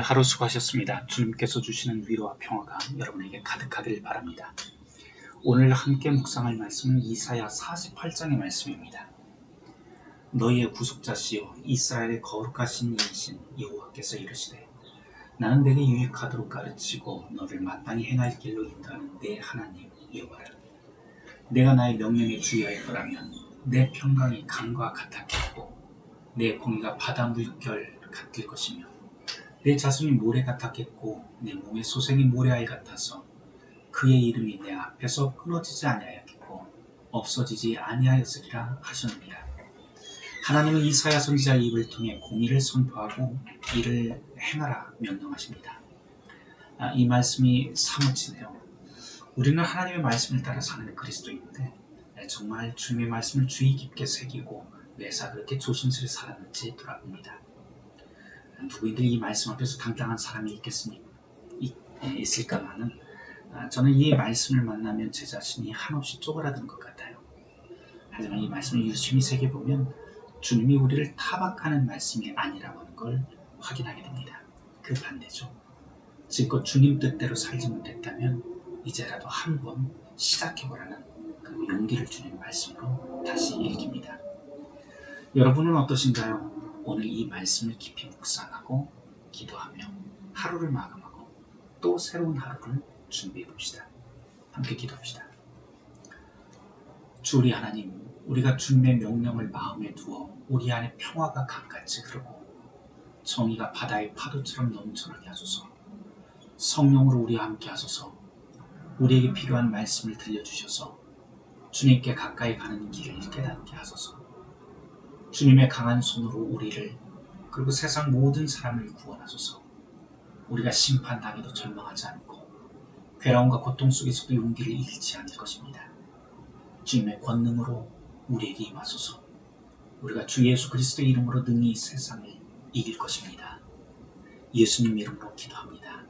하루 수고하셨습니다. 주님께서 주시는 위로와 평화가 여러분에게 가득하길 바랍니다. 오늘 함께 묵상할 말씀은 이사야 48장의 말씀입니다. 너희의 구속자시요 이스라엘의 거룩하신 이신 여호와께서 이르시되 나는 내게 유익하도록 가르치고 너를 마땅히 행할 길로 인도하는 내 하나님 여호와라 내가 나의 명령에 주의할 거라면 내 평강이 강과 같았겠고 내 공의가 바다 물결 같을 것이며 내 자손이 모래 같았겠고 내 몸의 소생이 모래알 같아서 그의 이름이 내 앞에서 끊어지지 아니하였겠고 없어지지 아니하였으리라 하셨느니라. 하나님은 이사야 선지자 입을 통해 공의를 선포하고 이를 행하라 명령하십니다. 아, 이 말씀이 사무치네요. 우리는 하나님의 말씀을 따라 사는 그리스도인데 네, 정말 주님의 말씀을 주의 깊게 새기고 매사 그렇게 조심스레 살았는지 돌아봅니다. 누구인들 이 말씀 앞에서 당당한 사람이 있겠습니까? 있, 있을까만은 아, 저는 이 말씀을 만나면 제 자신이 한없이 쪼그라든 것 같아요. 하지만 이 말씀을 유심히 새겨보면 주님이 우리를 타박하는 말씀이 아니라고 하는 걸 확인하게 됩니다. 그 반대죠. 지금껏 주님 뜻대로 살지 못했다면 이제라도 한번 시작해보라는 그 용기를 주는 말씀으로 다시 읽힙니다. 여러분은 어떠신가요? 오늘 이 말씀을 깊이 묵상 하고 기도하며 하루를 마감하고 또 새로운 하루를 준비해 봅시다. 함께 기도합시다. 주 우리 하나님, 우리가 주님의 명령을 마음에 두어 우리 안에 평화가 강같이 흐르고 정의가 바다의 파도처럼 넘쳐나게 하소서. 성령으로 우리와 함께 하소서. 우리에게 필요한 말씀을 들려주셔서 주님께 가까이 가는 길을 깨닫게 하소서. 주님의 강한 손으로 우리를 그리고 세상 모든 사람을 구원하소서. 우리가 심판당해도 절망하지 않고 괴로움과 고통 속에서도 용기를 잃지 않을 것입니다. 주님의 권능으로 우리에게 임하소서. 우리가 주 예수 그리스도의 이름으로 능히 세상을 이길 것입니다. 예수님 이름으로 기도합니다.